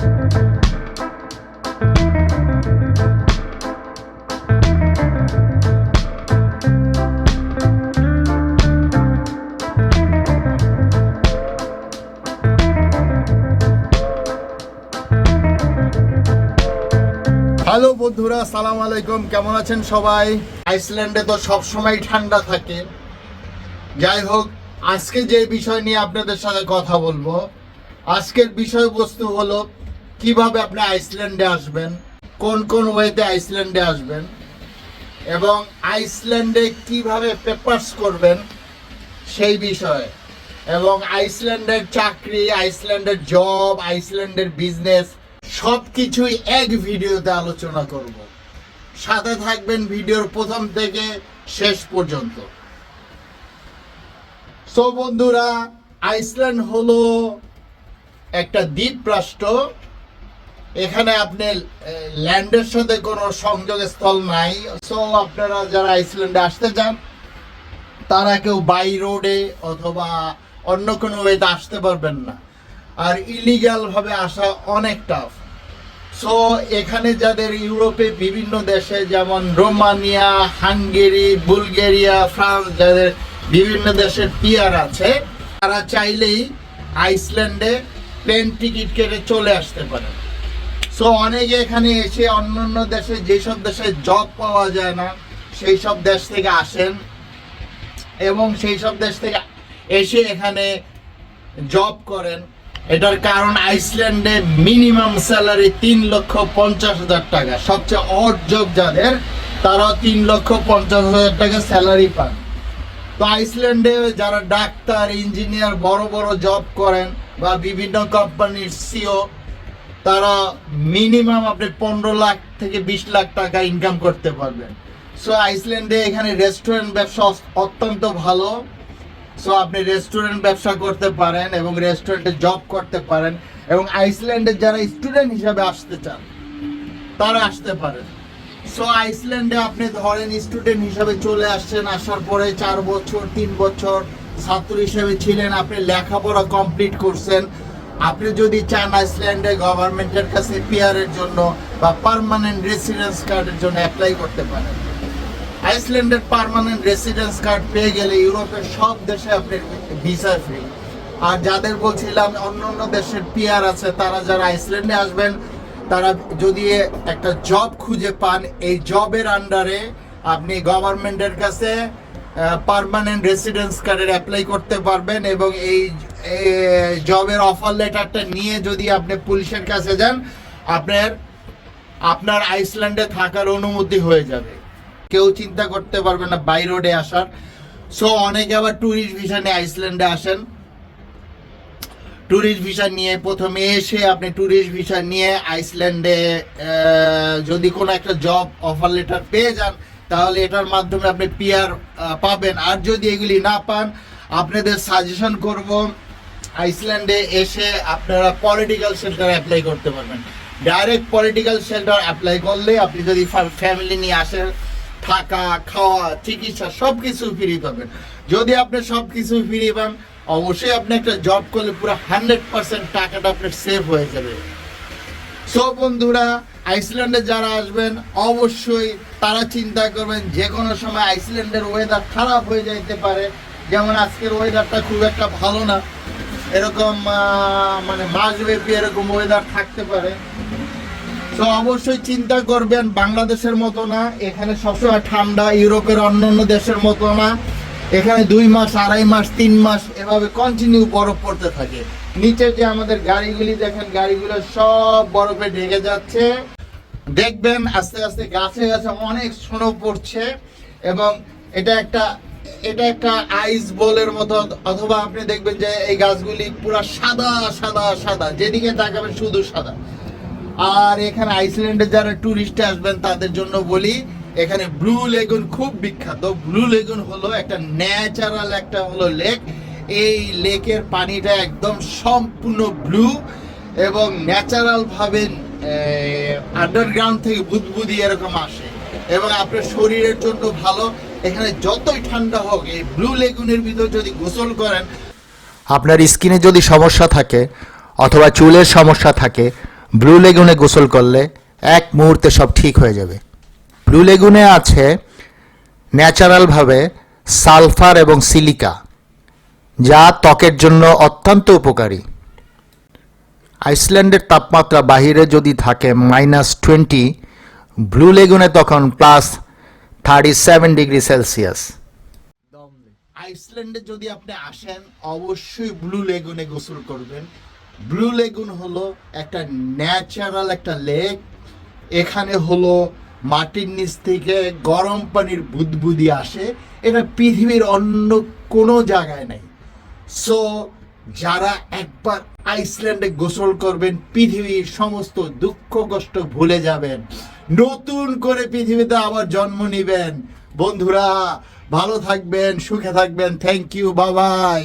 Hello বন্ধুরা, সালাম আলাইকুম। কেমন আছেন সবাই? আইসল্যান্ডে তো সব সময় ঠান্ডা থাকে। যাই হোক, আজকে যে বিষয় নিয়ে আপনাদের সাথে কথা বলব, আজকের বিষয়বস্তু হলো কীভাবে আপনি আইসল্যান্ডে আসবেন? কোন কোন ওয়েতে আইসল্যান্ডে আসবেন? এবং আইসল্যান্ডে কীভাবে পেপারস করবেন? সেই বিষয়ে। এবং আইসল্যান্ডের চাকরি, আইসল্যান্ডের জব, আইসল্যান্ডের বিজনেস সব কিছুই এক ভিডিওতে আলোচনা করব। সাথে থাকবেন ভিডিওর প্রথম থেকে শেষ পর্যন্ত। সো বন্ধুরা, আইসল্যান্ড হলো একটা দ্বীপ রাষ্ট্র এখানে আপনি ল্যান্ডের সাথে কোনো সংযোগ স্থল নাই। সো আপনারা যারা আইসল্যান্ডে আসতে চান, তারা কেউ বাই রোডে অথবা অন্য কোনো ওয়েতে আসতে পারবেন না। আর ইলিগাল ভাবে আসা অনেক টাফ সো এখানে যাদের ইউরোপে বিভিন্ন দেশে, যেমন রোমানিয়া, হাঙ্গেরি, বুলগেরিয়া, ফ্রান্স, যাদের বিভিন্ন দেশের পিয়ার আছে, তারা চাইলেই আইসল্যান্ডে প্লেন টিকিট কেটে চলে আসতে পারে। সো অনেকে এখানে এসে অন্য অন্য দেশে যেসব দেশে জব পাওয়া যায় না সেই সব দেশ থেকে আসেন এবং সেই সব দেশ থেকে এসে এখানে জব করেন। এটার কারণ আইসল্যান্ডে মিনিমাম স্যালারি তিন লক্ষ পঞ্চাশ হাজার টাকা। সবচেয়ে অড যাদের তারা তিন লক্ষ পঞ্চাশ হাজার টাকা স্যালারি পান। তো আইসল্যান্ডে যারা ডাক্তার ইঞ্জিনিয়ার বড় বড় জব করেন বা বিভিন্ন কোম্পানির সিও তারা মিনিমাম আপনি পনেরো লাখ থেকে বিশ লাখ টাকা ইনকাম করতে পারবেন। সো আইসল্যান্ডে এখানে রেস্টুরেন্ট ব্যবসা অত্যন্ত ভালো। সো আপনি রেস্টুরেন্ট ব্যবসা করতে পারেন এবং রেস্টুরেন্টে জব করতে পারেন এবং আইসল্যান্ডে যারা স্টুডেন্ট হিসাবে আসতে চান, তারা আসতে পারেন। সো আইসল্যান্ডে আপনি ধরেন স্টুডেন্ট হিসাবে চলে আসছেন, আসার পরে চার বছর, তিন বছর ছাত্র হিসেবে ছিলেন, আপনি লেখাপড়া কমপ্লিট করছেন আপনি যদি চান আইসল্যান্ডে গভর্নমেন্টের কাছে পিয়ারের জন্য বা পার্মানেন্ট রেসিডেন্স কার্ডের জন্য অ্যাপ্লাই করতে পারেন। আইসল্যান্ডের পার্মানেন্ট রেসিডেন্স কার্ড পেয়ে গেলে ইউরোপের সব দেশে আপনি ভিসা ফ্রি আর যাদের বলছিলাম অন্য অন্য দেশের পিয়ার আছে, তারা যারা আইসল্যান্ডে আসবেন, তারা যদি একটা জব খুঁজে পান, এই জবের আন্ডারে আপনি গভর্নমেন্টের কাছে পার্মানেন্ট রেসিডেন্স কার্ডের অ্যাপ্লাই করতে পারবেন এবং এই জবের অফার লেটারটা নিয়ে যদি আপনি পুলিশের কাছে যান, আপনার আপনার আইসল্যান্ডে থাকার অনুমতি হয়ে যাবে। কেউ চিন্তা করতে পারবে না বাই রোডে আসার। সো অনেকে আবার ট্যুরিস্ট ভিসা নিয়ে আইসল্যান্ডে আসেন। ট্যুরিস্ট ভিসা নিয়ে প্রথমে এসে আপনি ট্যুরিস্ট ভিসা নিয়ে আইসল্যান্ডে যদি কোনো একটা জব অফার লেটার পেয়ে যান, তাহলে এটার মাধ্যমে আপনি পিয়ার পাবেন। আর যদি এগুলি না পান, আপনাদের সাজেশন করব আইসল্যান্ডে এসে আপনারা পলিটিক্যাল শেল্টার অ্যাপ্লাই করতে পারবেন। ডাইরেক্ট পলিটিক্যাল শেল্টার অ্যাপ্লাই করলে আপনি যদি ফ্যামিলি নিয়ে আসেন, থাকা, খাওয়া, চিকিৎসা সব কিছু ফ্রি পাবেন। যদি আপনি সব কিছু ফ্রি পান, অবশ্যই আপনি একটা জব করলে পুরো হান্ড্রেড পার্সেন্ট টাকাটা আপনার সেভ হয়ে যাবে। সো বন্ধুরা, আইসল্যান্ডে যারা আসবেন, অবশ্যই তারা চিন্তা করবেন যে কোনো সময় আইসল্যান্ডের ওয়েদার খারাপ হয়ে যাইতে পারে। যেমন আজকের ওয়েদারটা খুব একটা ভালো না। এরকম মানে মাসব্যাপী এরকম ওয়েদার থাকতে পারে। তো অবশ্যই চিন্তা করবেন, বাংলাদেশের মতো না, এখানে সবসময় ঠান্ডা, ইউরোপের অন্য অন্য দেশের মতো না। এখানে দুই মাস, আড়াই মাস, তিন মাস, এভাবে কন্টিনিউ বরফ পড়তে থাকে। নিচে যে আমাদের গাড়িগুলি, দেখেন গাড়িগুলো সব বরফে ঢেকে যাচ্ছে। দেখবেন আস্তে আস্তে গাছে গাছে অনেক স্নো পড়ছে এবং এটা একটা এটা একটা আইস বলের মতো, অথবা আপনি দেখবেন যে এই গাছগুলি পুরো সাদা সাদা সাদা। যেদিকে তাকাবেন শুধু সাদা। আর এখানে আইসল্যান্ডে যারা টুরিস্ট আসবেন, তাদের জন্য বলি, এখানে ব্লু লেগুন খুব বিখ্যাত। ব্লু লেগুন হলো একটা ন্যাচারাল একটা হলো লেক এই লেকের পানিটা একদম সম্পূর্ণ ব্লু এবং ন্যাচারাল ভাবে আন্ডারগ্রাউন্ড থেকে বুদবুদি এরকম আসে। এবং আপনার শরীরের জন্য ভালো। এখানে যতই ঠান্ডা হোক, এই ব্লু লেগুনের ভিতর যদি গোসল করেন, আপনার স্কিনে যদি সমস্যা থাকে, অথবা চুলের সমস্যা থাকে ব্লু লেগুনে গোসল করলে এক মুহূর্তে সব ঠিক হয়ে যাবে। ব্লু লেগুনে আছে ন্যাচারালভাবে সালফার এবং সিলিকা, যা ত্বকের জন্য অত্যন্ত উপকারী। আইসল্যান্ডের তাপমাত্রা বাহিরে যদি থাকে মাইনাস টোয়েন্টি ব্লু লেগুনে তখন plus thirty seven degree Celsius আইসল্যান্ডে যদি আপনি আসেন, অবশ্যই ব্লু লেগুনে গোসল করবেন। ব্লু লেগুন হলো একটা ন্যাচারাল একটা লেক। এখানে হলো মাটির নিচ থেকে গরম পানির বুদবুদি আসে। এটা পৃথিবীর অন্য কোনো জায়গায় নেই। সো যারা একবার আইসল্যান্ডে গোসল করবেন, পৃথিবীর সমস্ত দুঃখ কষ্ট ভুলে যাবেন। নতুন করে পৃথিবীতে আবার জন্ম নেবেন। বন্ধুরা ভালো থাকবেন সুখে থাকবেন। থ্যাংক ইউ বাবাই